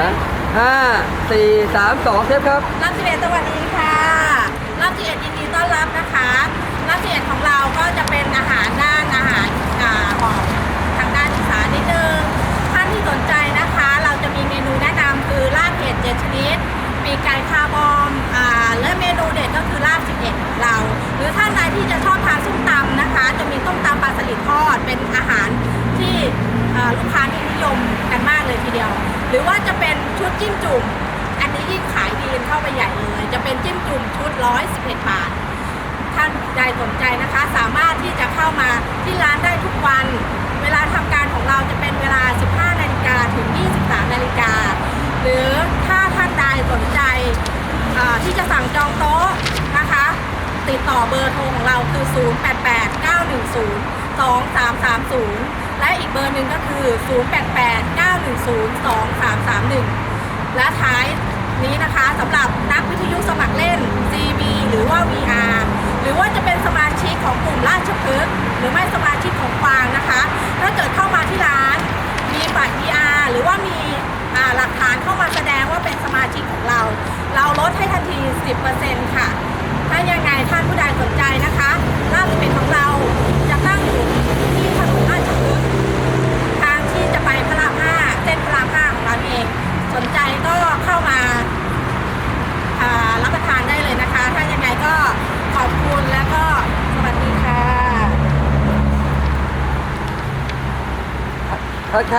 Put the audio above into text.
นะห้าสี่สามสองเทปครับ รับสิบเอ็ดสวัสดีค่ะ รับสิบเอ็ดยินดีต้อนรับนะคะ รับสิบเอ็ดของเราก็จะเป็นอาหารด้านอาหารอ่าออกทางด้านอีสานนิดนึง ท่านที่สนใจนะคะ เราจะมีเมนูแนะนำคือลาบเห็ดเจ็ดชนิด ปีกไก่คาร์บอมอ่าและเมนูเด็ดก็คือลาบ11ของเรา หรือท่านใดที่จะชอบทานส้มตำนะคะ จะมีส้มตำปลาสลิดทอดเป็นอาหารที่อ่าลูกค้ามีนิยมกันมากเลยทีเดียว หรือว่าจะเป็นชุดจิ้มจุ่ม อันนี้ยิ่งขายดีเข้าไปใหญ่เลย จะเป็นจิ้มจุ่มชุด 111 บาท ท่านใดสนใจนะคะ สามารถที่จะเข้ามาที่ร้านได้ทุกวัน เวลาทำการของเราจะเป็นเวลา 15 นาฬิกาถึง 23 นาฬิกา หรือถ้าท่านใดสนใจที่จะสั่งจองโต๊ะนะคะ ติดต่อเบอร์โทรของเราคือ 088 910 2330 และอีกเบอร์หนึ่งก็คือ 088 910 2331 และท้ายนี้นะคะสำหรับนักวิทยุสมัครเล่น CB หรือว่า VR หรือว่าจะเป็นสมาชิกของกลุ่มราชพฤกษ์หรือไม่สมาชิกของฟางนะคะ ถ้าเกิดเข้ามาที่ร้านมีบัตร VR หรือว่ามีหลักฐานเข้ามาแสดงว่าเป็นสมาชิกของเรา เราลดให้ทันที 10%ค่ะ ถ้ายังไง Okay.